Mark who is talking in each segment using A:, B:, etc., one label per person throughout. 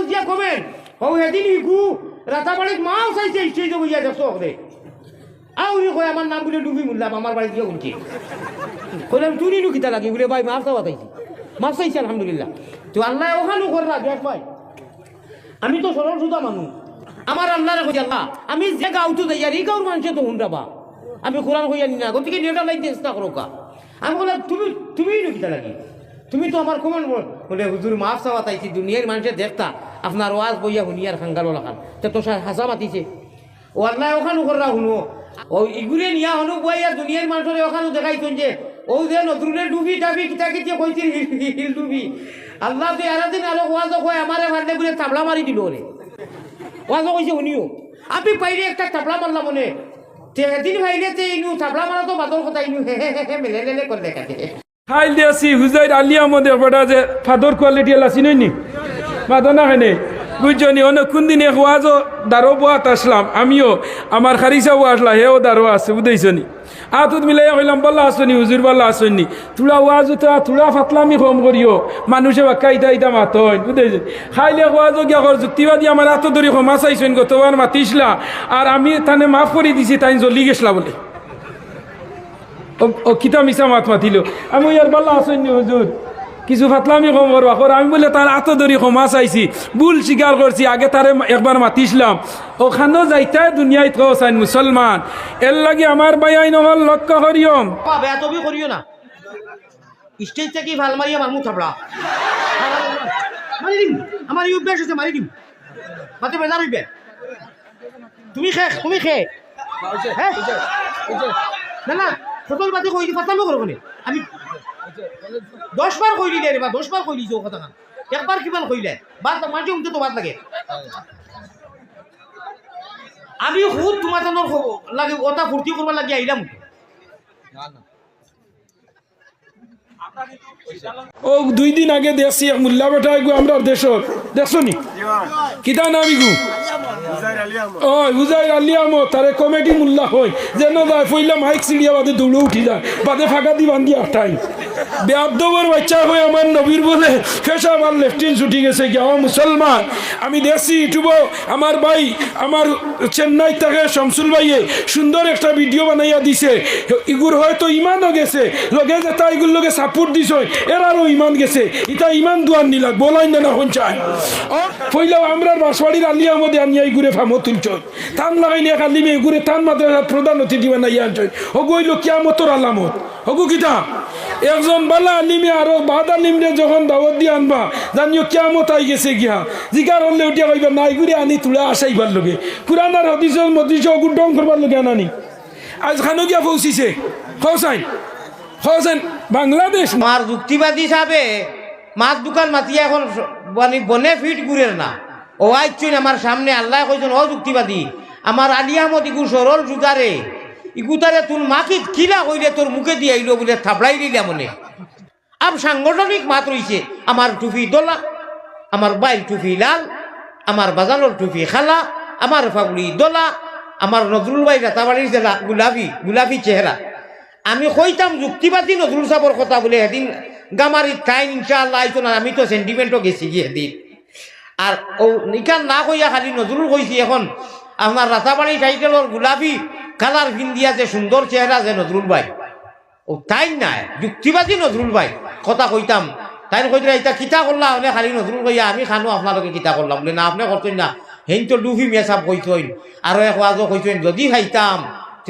A: বুঝিয়া কমেন ও এদিন ইগু রাতাবাড়িত মাও চাইছে স্টেজে বুঝিয়া দেখছ ওরে আও উনি কয়, আমার নাম বলে ডুবি মুল্লাম আমার বাড়ি দিয়ে উঠছে কইলাম তুই নু কিতা লাগি, বলে ভাই মাছ খাওয়া চাইছি। মাছ চাইছি, আলহামদুলিল্লাহ। তো আল্লাহ ওখানে করলা দেখ ভাই। আমি তো সরল সুদা মানুষ। আমার আল্লাহরে কই আল্লাহ, আমি যে গাউতো দেই আর এই গাউর মানুষে তো হুন্ডাবা আমি কোরআন কই জানি না, গতিকে নেটা লাইতে চেষ্টা করো কা। আমি বললাম, তুমি তুমি নকিতা লাগি। তুমি তো আমার কমান বলে, হুজুর মাফ চাওয়া তাইছি দুনিয়ার মানুষে দেখতা। আপনার ওয়াজ বইয়া শুনিয়ার খাঙ্গালো লাখান তে তো হাসা মাতিছে। ও আল্লাহ ওখানে কররা শুনো। ও ইগুরে নিয়া হনু বই আর দুনিয়ার মানুষের ওখানে দেখাইছেন যে, ও যে নতুনের ডুবি টাবি কিতা কিতা কইছিল হিল ডুবি। আল্লাহ তো এরাদিন আরও ওয়াজ কয়, আমারে মারলে বলে তাবলা মারি দিল ওরে ওয়াজ কইছে শুনিও। আমি পাইলে একটা তাবলা মারলাম মনে। তে এদিন ভাইলে তে ইনু তাবলা মারা তো বাদল কথা ইনু হে হে হে মেলে লেলে করলে কাটে
B: খাইল দিয়েছি, হুজাইর আলী আমাদের বেটা যে ফাদর কোয়ালিটি চিনই নি মাদনা হেনে বুঝছনি? অনেক কোন দিনে ওয়াজও দারো বোয়াত আসলাম। আমিও, আমার খারিসাও আসলা, হেও দারো আছে বুঝেছনি আতুত মিলাই কইলাম, বল্লা আসনি, হুজুর, বল্লা আসনি। তুলা ওয়াজ উঠা তুলা ফাতলামি কম করিও। মানুষে বাক্কা ইটা ইটা মাতন বুঝেছ খাইলে ওয়াজও গিয়া কর, যুক্তিবাদী আমার এত ধরে ক্ষমা চাইছেন গতবার মাতিসলা। আর আমি তানে মাফ করে দিছি তাই জ্বলি গেছলা বলে। ও- কিতা মিছা মাত মাতিল? আমি ইয়ার বাল্লা আসেন, হুজুর। কিছু ফাতলামি কম করবা। কর আমি বলে তার আত ধরি ক্ষমা চাইছি। ভুল স্বীকার করছি। আগে তারে একবার মাতিছিলাম। ওখানেও যাইতে দুনিয়ায় তো চাইন মুসলমান এর লাগে আমার বাইয়াই নহল লক্ষ্য করিয়ম।
A: বেয়া তবি করিও না। স্টেজ থেকে ভালো মারিয়া মারমু থাপড়া? মারি দিম। আমার এই অভ্যাস আছে মারি দিম। মাতে রইবে তুমি খে তুমি খে। হ্যাঁ? না না। ফটল পাতে কই দি ফাতামো করব নে আমি দশ বার কই দিলে বা দশ বার কই দিছো কথা না একবার কিমান কইলে বাদ মাঝে উঠতে তো বাদ লাগে আমি খুব তোমার লাগে ওটা ফুর্তি করবার লাগে আইলাম
B: ও, দুই দিন আগে দেখছি এক মুল্লা বেটা গু আমরা দেশত। দেখছ নি? কিতা নাম ইগু ও, হুজাইর আলিয়ামো তারে কমেডি মুল্লা হয়। যেন যায়, ফইলা মাইক সিঁড়িয়া বাদে দৌড়ে উঠি যায়। বাদে ফাঁকা দি বান্ধি আটাই বেআবদবর বাচ্চা হয়ে আমার নবীর বলে ফেসা আমার লেফটিন ছুটি গেছে কি আমার মুসলমান, আমি দেখছি ইউটিউব আমার ভাই, আমার চেন্নাই থেকে শামসুল ভাইয়ে সুন্দর একটা ভিডিও বানাইয়া দিছে। ইগুর হয়তো ইমানও গেছে। লগে যে তাই ইগুর লগে সাপোর্ট দিছ। আরও ইমান গেছে। ইটা ইমান দুয়ার নিলাক বলাই না না হঞ্চায় ফইলাও আমরা বাঁশবাড়ির আলিয়া মধ্যে আনিয়া ইগুরে ফামো তুলছ থান লাগাই নিয়ে খালি মেয়ে ইগুরে থান মাদ্রাসার প্রধান অতিথি বানাইয়া আনছ হগু হইল কিয়ামতর আলামত। হগু কিতা? একজন বালা আলিমে আরও বাদ আলিমরে যখন দাওয়াত দিয়ে আনবা, জানিও কিয়ামত আই গেছে গিয়া। জিকার হলে উঠিয়া কইবা, নাই ঘুরে আনি, তুলা আসাইবার লগে। কুরান আর হদিস মদিস ডং করবার লগে আনানি। আজ খানো গিয়া পৌঁছিছে। খসাইন বাংলাদেশ
A: আমার যুক্তিবাদী হিসাবে মাছ দোকান মাতিয়া এখন মানে বনে ফিট ঘুরের না। ও আইছুন আমার সামনে, আল্লাহ কইছেন, ও যুক্তিবাদী, আমার আলিয়ামত ইগু সরল জুদারে ইগুতারে তোর মাকে কিলা কইলে তোর মুখে দিয়ে আইলো বলে থাপড়াই দিলা মনে। আম সাংগঠনিক মাত রইছে, আমার টুপি দোলা, আমার বাইল টুপি লাল, আমার বাজানোর টুপি খালা, আমার ফাগুলি দোলা, আমার নজরুল ভাই রাতাবাড়ির জেলা গুলাবি গুলাবি চেহারা। আমি কইতাম যুক্তিবাদী নজরুল সাহর কথা বলে সেদিন গামারি টাইম ইনশাআল্লাহ আইতো না আমি তো সেন্টিমেন্টও গেছি গিয়ে সেদিন আর ও ইকান না কইয়া খালি নজরুল কইছি এখন আপনার রাতাবাড়ি টাইটেলর গুলাবি কালার ভিন্দিয়া যে সুন্দর চেহারা যে নজরুল ভাই ও তাই নাই, যুক্তিবাদী নজরুল ভাই কথা কইতাম। তাই কইতে এটা কিতা করলাম অনেক খালি নজরুল কইয়া, আমি খানো, আপনালোকে কিতা করলাম বলে, না, আপনি করতেন না হেন তো ডুফি মেসাপ কইতেন আর এক ওয়াজও কইতেন যদি খাইতাম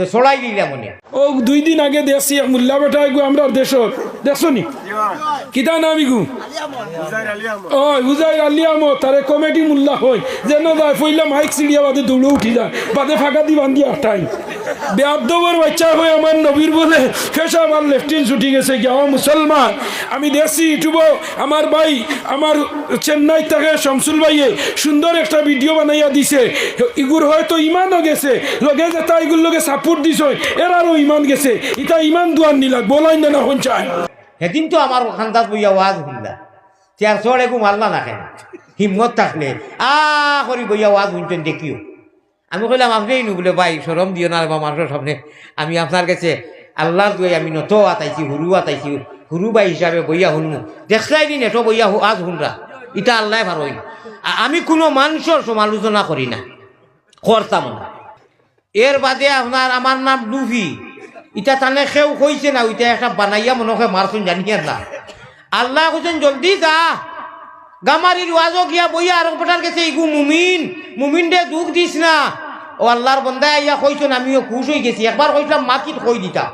A: তো ছড়াই দিলাম
B: ও, দুই দিন আগে দেখছি এক মুল্লা বেটা গু আমরা দেশত। দেখছ নি? কিতা নাম ইগু? ও হুজাই আলি আমো তারে কমেডি মুল্লা হয়। যেন যায় ফইলা মাইক সিঁড়িয়া বাদে দৌড়ে উঠি যায়। বাদে ফাঁকা দি বান্ধি আটাই বেআবদবর বাচ্চা হয়ে আমার নবীর বলে ফেসা আমার লেফটিন ছুটি গেছে আমার মুসলমান। আমি দেখছি আমার ভাই, আমার চেন্নাই থেকে শামসুল ভাইয়ে সুন্দর একটা ভিডিও বানাইয়া দিছে। ইগুর হয়তো ইমানও গেছে, লগে যে ইগুর লগে সাপোর্ট এর আরও ইমান গেছে। ইটা ইমান দুয়ার নিলাক বলাই না না হঞ্চায়
A: সেদিন তো আমার খান্দাত বইয়া ওয়াজ শুনলা। চেয়ার চড় একু মারলা না হিম্মত থাকলে। আ করি বইয়া ওয়াজ শুনতেন দেখিও। আমি কইলাম আপনি নু বলে ভাই সরম দিও না বা মানুষের সামনে আমি আপনার কাছে, আল্লাহর দুয়ে আমি নত আতাইছি, হুরু আতাইছি, হুরু বাই হিসাবে বইয়া শুনু দেখলাই দিন এটো বইয়া আজ শুনরা ইটা আল্লাহ ভারই আমি কোনো মানুষের সমালোচনা করি না, করতাম না। এর বাদে আপনার, আমার নাম লুফি ইটা তানে সেও কইছে না, ওইটা একটা বানাইয়া মনে হয় মারছুন জানিয়া না। আল্লাহ কৈছেন জলদি যা। গামারির ওয়াজও গিয়া বইয়া আর পটার গেছে, ইগু মুমিন মুমিন দে দুঃখ দিস না। ও আল্লাহর বন্দায় আইয়া কইছেন, আমিও খুশ হয়ে গেছি। একবার কইছিলাম মাকিত কই দিতা?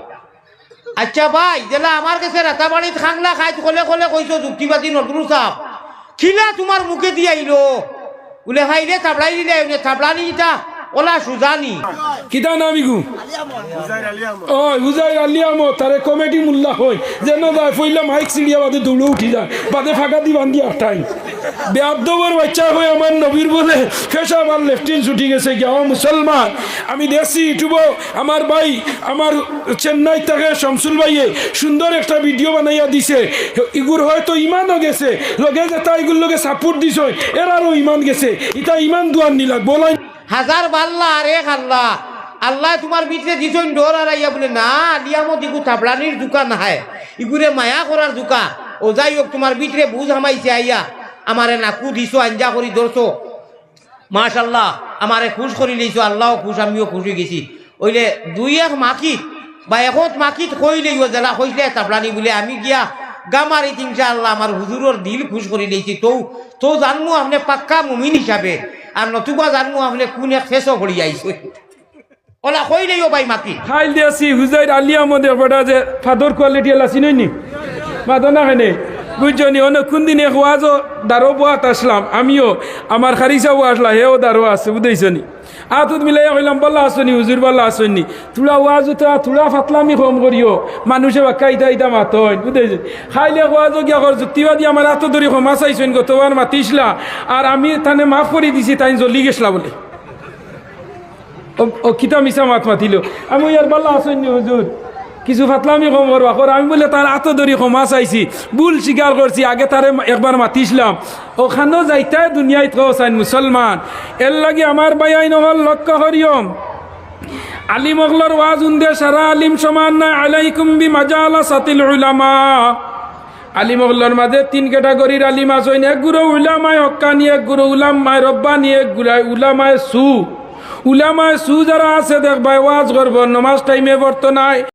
A: আচ্ছা ভাই যেলা আমার কাছে রাতাবাড়িত খাংলা খাইত কলে কলে কইছো, যুক্তিবাদী নজরুল সাহ খিলা তোমার মুখে দিয়ে আইলো বলে ভাই রে থাবড়াই দিলে থাবড়ানি ইটা ওলা সুজানি।
B: কিতা নামি গু ও হুজাইর আলিয়ামো তারে সুন্দর একটা ভিডিও বানাইয়া দিছে। ইগুর হয়তো ইমানও গেছে লগে যে তাই ইগুর লগে সাপোর্ট দিছ। এর আরও ইমান গেছে। ইটা ইমান দুয়ার নিলাগ বলাই
A: হাজার বাল্লা, আর এক আল্লাহ আল্লাহ তোমার ভিতরে দিছন ডোর আর বলে, না আলিয়ামত ইগু থাবড়ানির দোকান হায় ইগুরে মায়া করার দোকান। ও যাই হোক, তোমার ভিতরে বুঝ হামাইছে আইয়া, আমারে নাকু দিছো, আঞ্জা করি ধরছো। মাশাল্লাহ, আমারে খুশ করি লইছো, আল্লাহ খুশ, আমিও খুশ গেছি। ওইলে দুই এক মাকিত বা একত মাকিত কইলে জেলা কইলে তাবলানি বলে, আমি গিয়া গামারি তিনশা আল্লাহ আমার হুজুরর দিল খুশ করে দিয়েছি। তো তো জানমু আপনি পাক্কা মুমিন হিসাবে। আর নতুবা জানমু আপনি কোন আইছে। ওলা কইলেও ভাই মাতি?
B: যে দারো আসলাম। আমিও, আমার খারিসাও আসলা, হেও দারো আছে বুঝেছনি আতুত মিলাই হইলাম বল্লা আসনি, হুজুর, বল্লা আসনি। তুলা ওয়াজু তো তুলা ফাতলামি কম করিও। মানুষে বাক্কা ইটা ইদা মাত বুঝেছে? খাইলে ওয়াজু গিয়া কর যুক্তিবাদী আমার এত ধরে ক্ষমা চাইছেন গতবার মাতিসলা আর আমি তানে মাফ করে দিছি তাই জ্বলি গেছলা বলে। ও কিতা মিশা মাত মাতিল। আমি ইয়ার বল্লা আসনি হুজুর কিছু ফাতলামি কম করবা। কর, আমি বলে তার আত ধরি ক্ষমা চাইছি। ভুল স্বীকার করছি আগে তারে একবার মাতিছিলাম। ওখানেও যাইতাই দুনিয়ায় তো চাইন মুসলমান এর লাগে আমার বাইয়াই নহল লক্ষ্য করিয়ম আলিম অগলর ওয়াজ উন্দে সারা আলিম সমান না আলাইকুম বি মাজালা সাতিল উলামা। আলিম অগলর মাঝে তিন ক্যাটাগরির আলিম আসইন এক গুরু উলামায় হক্কানি, এক গুরু উলামায় রব্বানি এক গুলাই উলামায় সু। উলামায় সু যারা আছে দেখবাই ওয়াজ করব নমাজ টাইমে বর্ত নাই।